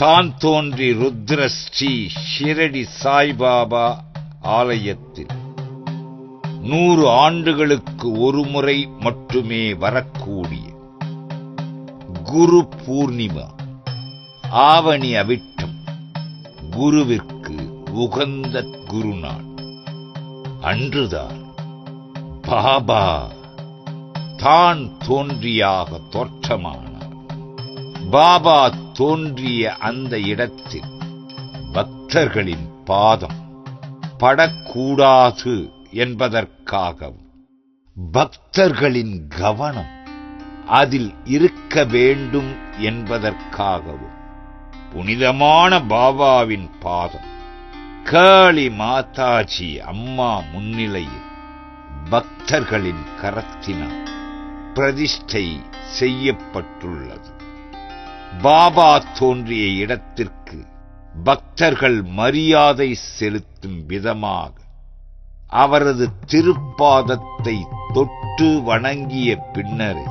தான் தோன்றி ருத்ர ஸ்ரீ ஷிரடி சாய்பாபா ஆலயத்தில். நூறு ஆண்டுகளுக்கு ஒரு முறை மட்டுமே வரக்கூடிய குரு பூர்ணிமா ஆவணி அவிட்டம் குருவிற்கு உகந்த குருநாள். அன்றுதான் பாபா தான் தோன்றியாக தோற்றமான பாபா தோன்றிய அந்த இடத்தில் பக்தர்களின் பாதம் படக்கூடாது என்பதற்காகவும் பக்தர்களின் கவனம் அதில் இருக்க வேண்டும் என்பதற்காகவும் புனிதமான பாபாவின் பாதம் காளி மாதாஜி அம்மா முன்னிலையில் பக்தர்களின் கரத்தினால் பிரதிஷ்டை செய்யப்பட்டுள்ளது. பாபா தோன்றிய இடத்திற்கு பக்தர்கள் மரியாதை செலுத்தும் விதமாக அவரது திருப்பாதத்தை தொட்டு வணங்கிய பின்னரே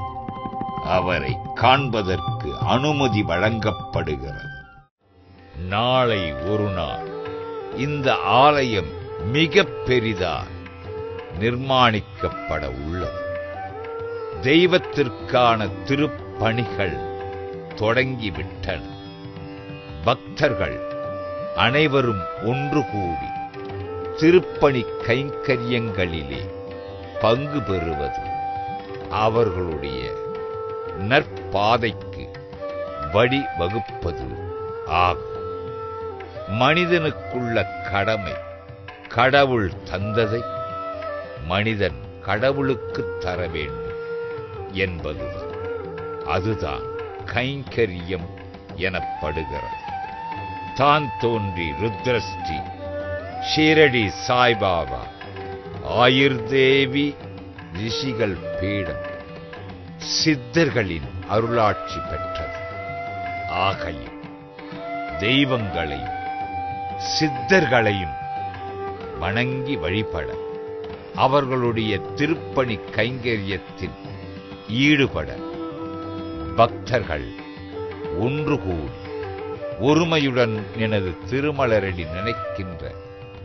அவரை காண்பதற்கு அனுமதி வழங்கப்படுகிறது. நாளை ஒரு நாள் இந்த ஆலயம் மிக பெரிதாய் நிர்மாணிக்கப்பட உள்ளது. தெய்வத்திற்கான திருப்பணிகள் தொடங்கிவிட்டன. பக்தர்கள் அனைவரும் ஒன்று கூடி திருப்பணி கைங்கரியங்களிலே பங்கு பெறுவது அவர்களுடைய நற்பாதைக்கு வழிவகுப்பது ஆகும். மனிதனுக்குள்ள கடமை கடவுள் தந்ததை மனிதன் கடவுளுக்கு தர வேண்டும் என்பதுதான். அதுதான் கைங்கரியம் எனப்படுகிறது. தான் தோன்றி ருத்ரஸ்ரீ ஷீரடி சாய்பாபா ஆயுர்தேவி ரிஷிகள் பீடம் சித்தர்களின் அருளாட்சி பெற்றது. ஆகையும் தெய்வங்களையும் சித்தர்களையும் வணங்கி வழிபட அவர்களுடைய திருப்பணி கைங்கரியத்தில் ஈடுபட பக்தர்கள் ஒன்று கூடி ஒருமையுடன் எனது திருமலரடி நினைக்கின்ற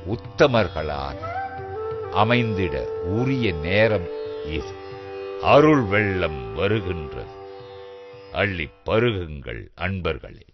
உத்தமர்களால் அமைந்திட உரிய நேரம் இது. அருள் வெள்ளம் வருகின்றது. அள்ளிப் பருகுங்கள் அன்பர்களே.